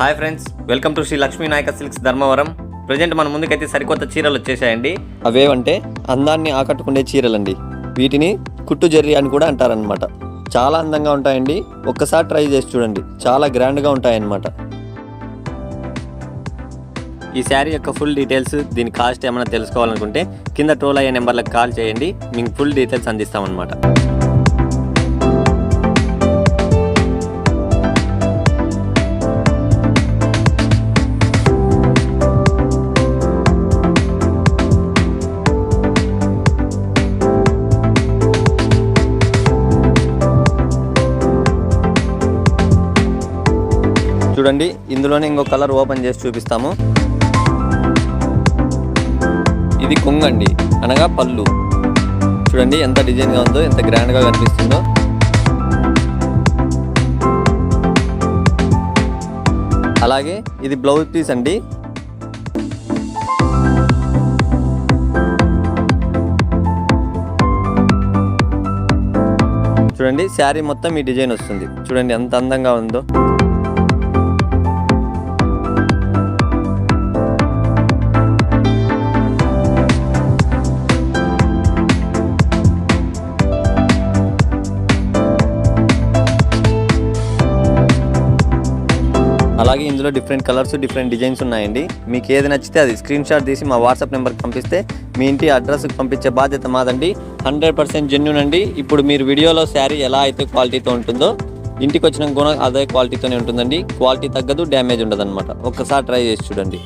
Hi friends welcome to Sri Lakshmi Nayaka silks Dharmavaram. Present మన ముందుకైతే సరికొత్త చీరలు వచ్చేసాయండి. అవేవంటే అందాన్ని ఆకట్టుకునే చీరలండి. వీటిని కుట్టు జర్రి అని కూడా అంటారనమాట చాలా అందంగా ఉంటాయండి. ఒక్కసారి ట్రై చేసి చూడండి. చాలా గ్రాండ్గా ఉంటాయన్నమాట. ఈ శారీ యొక్క ఫుల్ డీటెయిల్స్ దీని కాస్ట్ ఏమైనా తెలుసుకోవాలనుకుంటే కింద టోల్ అయ్యే నెంబర్లకు కాల్ చేయండి. మీకు ఫుల్ డీటెయిల్స్ అందిస్తామన్నమాట. చూడండి. ఇందులోనే ఇంకో కలర్ ఓపెన్ చేసి చూపిస్తాము. ఇది కొంగండి అనగా పళ్ళు. చూడండి ఎంత డిజైన్గా ఉందో ఎంత గ్రాండ్గా కనిపిస్తుందో. అలాగే ఇది బ్లౌజ్ పీస్ అండి. చూడండి శారీ మొత్తం ఈ డిజైన్ వస్తుంది. చూడండి ఎంత అందంగా ఉందో. అలాగే ఇందులో డిఫరెంట్ కలర్స్ డిఫరెంట్ డిజైన్స్ ఉన్నాయండి. మీకు ఏది నచ్చితే అది స్క్రీన్ షాట్ తీసి మా వాట్సాప్ నెంబర్కి పంపిస్తే మీ ఇంటి అడ్రస్కి పంపించే బాధ్యత మాదండి. హండ్రెడ్ పర్సెంట్ జెన్యున్ అండి. ఇప్పుడు మీరు వీడియోలో శారీ ఎలా అయితే క్వాలిటీతో ఉంటుందో ఇంటికి వచ్చిన కూడా అదే క్వాలిటీతోనే ఉంటుందండి. క్వాలిటీ తగ్గదు డ్యామేజ్ ఉండదు అనమాట ఒక్కసారి ట్రై చేసి చూడండి.